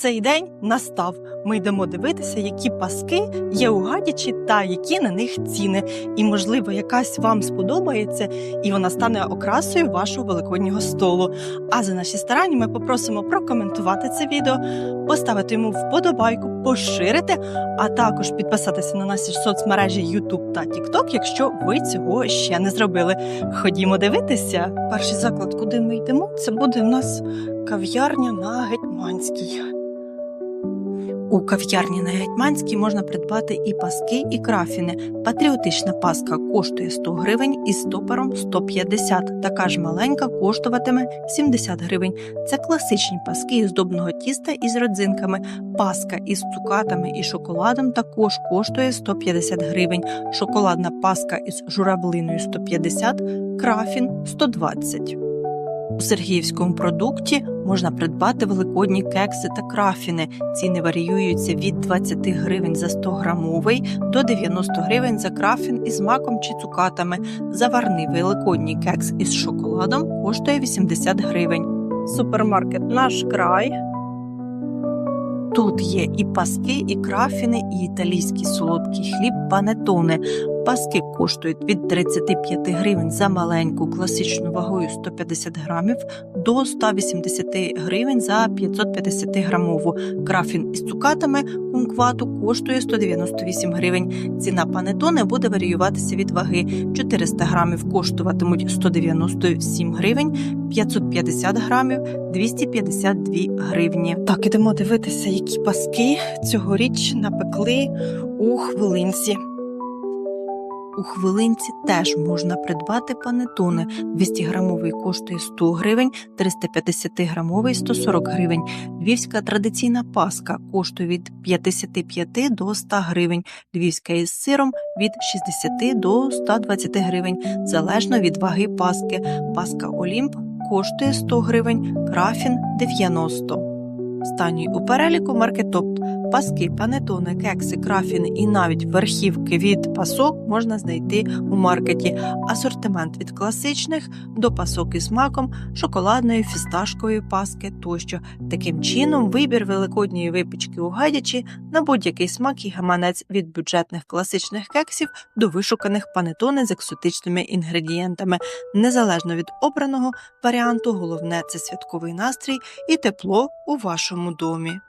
Цей день настав. Ми йдемо дивитися, які паски є у гадячі та які на них ціни. І, можливо, якась вам сподобається, і вона стане окрасою вашого великоднього столу. А за наші старання ми попросимо прокоментувати це відео, поставити йому вподобайку, поширити, а також підписатися на наші соцмережі YouTube та TikTok, якщо ви цього ще не зробили. Ходімо дивитися. Перший заклад, куди ми йдемо, це буде в нас кав'ярня на Гетьманській. У кав'ярні на Гетьманській можна придбати і паски, і крафіни. Патріотична паска коштує 100 гривень і стопором 150. Така ж маленька коштуватиме 70 гривень. Це класичні паски із здобного тіста із родзинками. Паска із цукатами і шоколадом також коштує 150 гривень. Шоколадна паска із журавлиною 150, крафін 120. У Сергіївському продукті можна придбати великодні кекси та крафіни. Ціни варіюються від 20 гривень за 100 грамовий до 90 гривень за крафін із маком чи цукатами. Заварний великодній кекс із шоколадом коштує 80 гривень. Супермаркет наш край. Тут є і паски, і крафіни, і італійський солодкий хліб панетоне. Паски коштують від 35 гривень за маленьку класичну вагою 150 грамів до 180 гривень за 550 грамову. Крафін із цукатами кумквату коштує 198 гривень. Ціна панетоне буде варіюватися від ваги. 400 грамів коштуватимуть 197 гривень, 550 грамів 252 гривні. Так, ідемо дивитися, які паски цьогоріч напекли у хвилинці. У хвилинці теж можна придбати панетони. 200 грамовий коштує 100 гривень, 350 грамовий 140 гривень. Львівська традиційна паска коштує від 55 до 100 гривень. Львівська із сиром від 60 до 120 гривень, залежно від ваги паски. Паска Олімп коштує 100 гривень, крафін 90. Останній у переліку маркетопт. Паски, панетони, кекси, крафіни і навіть верхівки від пасок можна знайти у маркеті. Асортимент від класичних до пасок із маком, шоколадної, фісташкової паски тощо. Таким чином, вибір великодньої випічки у гадячі на будь-який смак і гаманець від бюджетних класичних кексів до вишуканих панетони з екзотичними інгредієнтами. Незалежно від обраного варіанту, головне це святковий настрій і тепло у вашому домі.